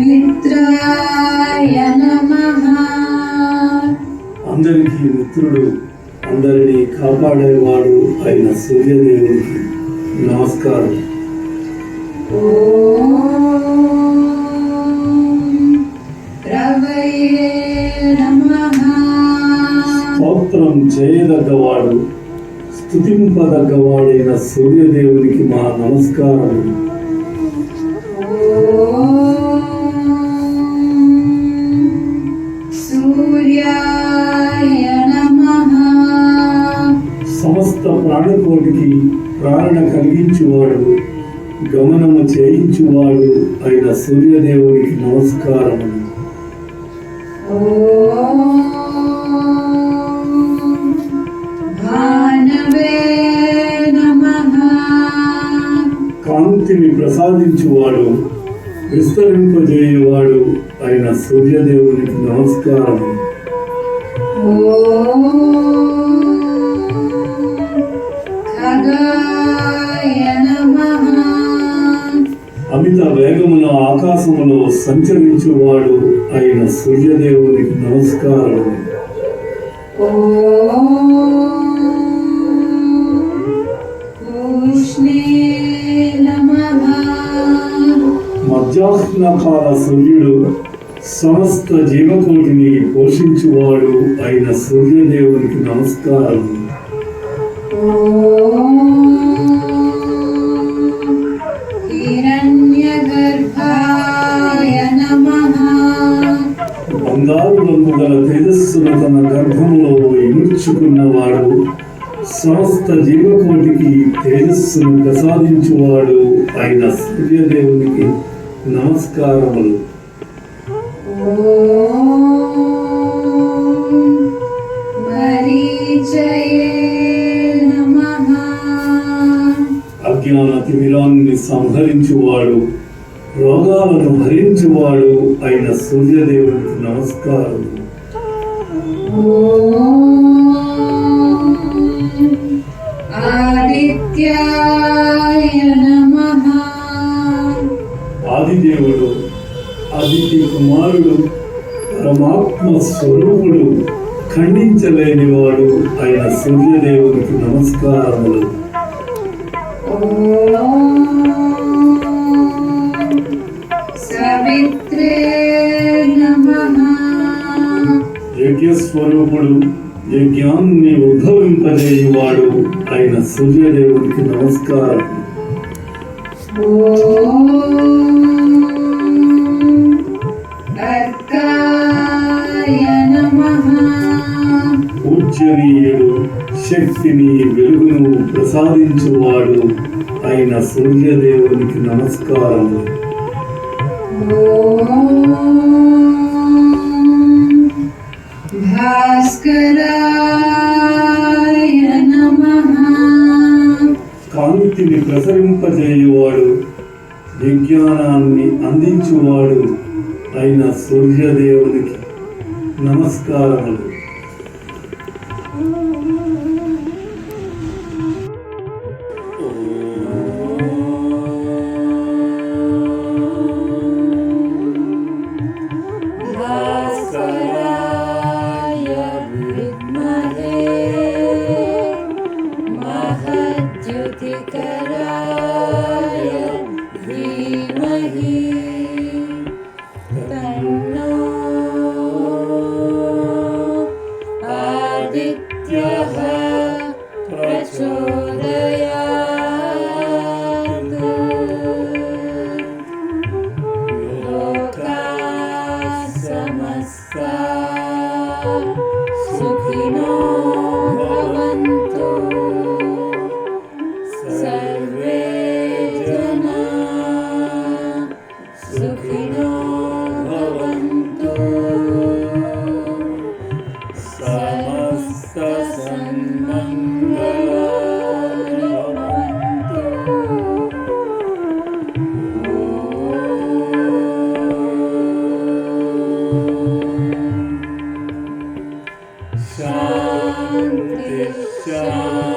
మిత్రాయ నమః. అందరికీ మిత్రుడు అందరినీ కాపాడేవాడు అయిన సూర్యదేవునికి నమస్కారం. స్తోత్రం చేయదగ్గవాడు స్థుతింపదగ్గవాడైన సూర్యదేవునికి మా నమస్కారం. ప్రాణకోటికి ప్రాణ కలిగించువాడు గమనము చేయించువాడు అయిన సూర్యదేవుడికి నమస్కారం కాంతిని ప్రసాదించువాడు విస్తరింపజేయువాడు అయిన సూర్యదేవునికి నమస్కారం ఓ వేగమున ఆకాశములో సంచరించువాడు అయిన సూర్యదేవునికి నమస్కారం మధ్యాహ్నకాల సూర్యుడు సమస్త జీవకోటిని పోషించువాడు అయిన సూర్యదేవునికి నమస్కారం బంగారు రంగు గల తేజస్సును తన గర్భంలో ఇముడ్చుకున్నవాడు సమస్త జీవకోటికి తేజస్సును ప్రసాదించువాడు అయిన సూర్యదేవునికి నమస్కారములు అజ్ఞాన తిమిరాన్ని సంహరించువాడు. రోగాలను భరించువాడు అయిన సూర్యదేవుడికి నమస్కారం. ఆదిదేవుడు ఆదిత్య కుమారుడు పరమాత్మ స్వరూపుడు ఖండించలేనివాడు అయిన సూర్యదేవునికి నమస్కారములు. ఓం యజ్ఞస్వరూపుడు యజ్ఞాన్ని ఉద్భవింపజేయువాడు అయిన సూర్యదేవునికి నమస్కారం. పూజ్యనీయుడు శక్తిని వెలుగును ప్రసాదించువాడు అయిన సూర్యదేవునికి నమస్కారం కాంతిని ప్రసరింపజేయువాడు విజ్ఞానాన్ని అందించువాడు అయిన సూర్యదేవునికి నమస్కారములు. So.